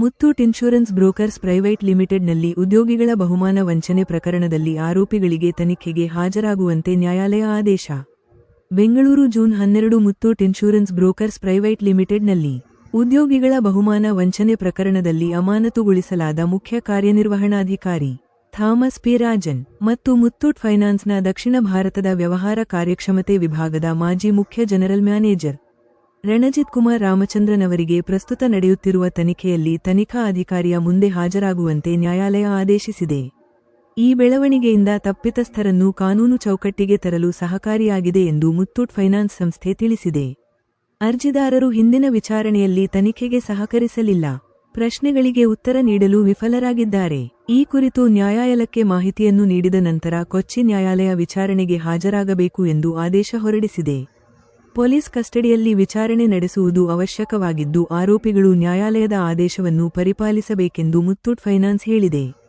Muthoot insurance brokers private ಲಿಮಿಟೆಡ್ನಲ್ಲಿ ಉದ್ಯೋಗಿಗಳ ಬಹುಮಾನ ವಂಚನೆ ಪ್ರಕರಣದಲ್ಲಿ ಆರೋಪಿಗಳಿಗೆ ತನಿಖೆಗೆ ಹಾಜರಾಗುವಂತೆ ನ್ಯಾಯಾಲಯ ಆದೇಶ. ಬೆಂಗಳೂರು ಜೂನ್ ಹನ್ನೆರಡು ಮುತ್ತೂಟ್ ಇನ್ಶೂರೆನ್ಸ್ ಬ್ರೋಕರ್ಸ್ ಪ್ರೈವೇಟ್ ಲಿಮಿಟೆಡ್ನಲ್ಲಿ ಉದ್ಯೋಗಿಗಳ ಬಹುಮಾನ ವಂಚನೆ ಪ್ರಕರಣದಲ್ಲಿ ಅಮಾನತುಗೊಳಿಸಲಾದ ಮುಖ್ಯ ಕಾರ್ಯನಿರ್ವಹಣಾಧಿಕಾರಿ ಥಾಮಸ್ ಪಿ. ರಾಜನ್ ಮತ್ತು ಮುತ್ತೂಟ್ ಫೈನಾನ್ಸ್ನ ದಕ್ಷಿಣ ಭಾರತದ ವ್ಯವಹಾರ ಕಾರ್ಯಕ್ಷಮತೆ ವಿಭಾಗದ ಮಾಜಿ ಮುಖ್ಯ ಜನರಲ್ ಮ್ಯಾನೇಜರ್ ರಣಜಿತ್ ಕುಮಾರ್ ರಾಮಚಂದ್ರನ್ ಅವರಿಗೆ ಪ್ರಸ್ತುತ ನಡೆಯುತ್ತಿರುವ ತನಿಖೆಯಲ್ಲಿ ತನಿಖಾ ಅಧಿಕಾರಿಯ ಮುಂದೆ ಹಾಜರಾಗುವಂತೆ ನ್ಯಾಯಾಲಯ ಆದೇಶಿಸಿದೆ. ಈ ಬೆಳವಣಿಗೆಯಿಂದ ತಪ್ಪಿತಸ್ಥರನ್ನು ಕಾನೂನು ಚೌಕಟ್ಟಿಗೆ ತರಲು ಸಹಕಾರಿಯಾಗಿದೆ ಎಂದು ಮುತ್ತೂಟ್ ಫೈನಾನ್ಸ್ ಸಂಸ್ಥೆ ತಿಳಿಸಿದೆ. ಅರ್ಜಿದಾರರು ಹಿಂದಿನ ವಿಚಾರಣೆಯಲ್ಲಿ ತನಿಖೆಗೆ ಸಹಕರಿಸಲಿಲ್ಲ. ಪ್ರಶ್ನೆಗಳಿಗೆ ಉತ್ತರ ನೀಡಲು ವಿಫಲರಾಗಿದ್ದಾರೆ. ಈ ಕುರಿತು ನ್ಯಾಯಾಲಯಕ್ಕೆ ಮಾಹಿತಿಯನ್ನು ನೀಡಿದ ನಂತರ ಕೊಚ್ಚಿ ನ್ಯಾಯಾಲಯ ವಿಚಾರಣೆಗೆ ಹಾಜರಾಗಬೇಕು ಎಂದು ಆದೇಶ ಹೊರಡಿಸಿದೆ. ಪೊಲೀಸ್ ಕಸ್ಟಡಿಯಲ್ಲಿ ವಿಚಾರಣೆ ನಡೆಸುವುದು ಅವಶ್ಯಕವಾಗಿದ್ದು ಆರೋಪಿಗಳು ನ್ಯಾಯಾಲಯದ ಆದೇಶವನ್ನು ಪರಿಪಾಲಿಸಬೇಕೆಂದು ಮುತ್ತೂಟ್ ಫೈನಾನ್ಸ್ ಹೇಳಿದೆ.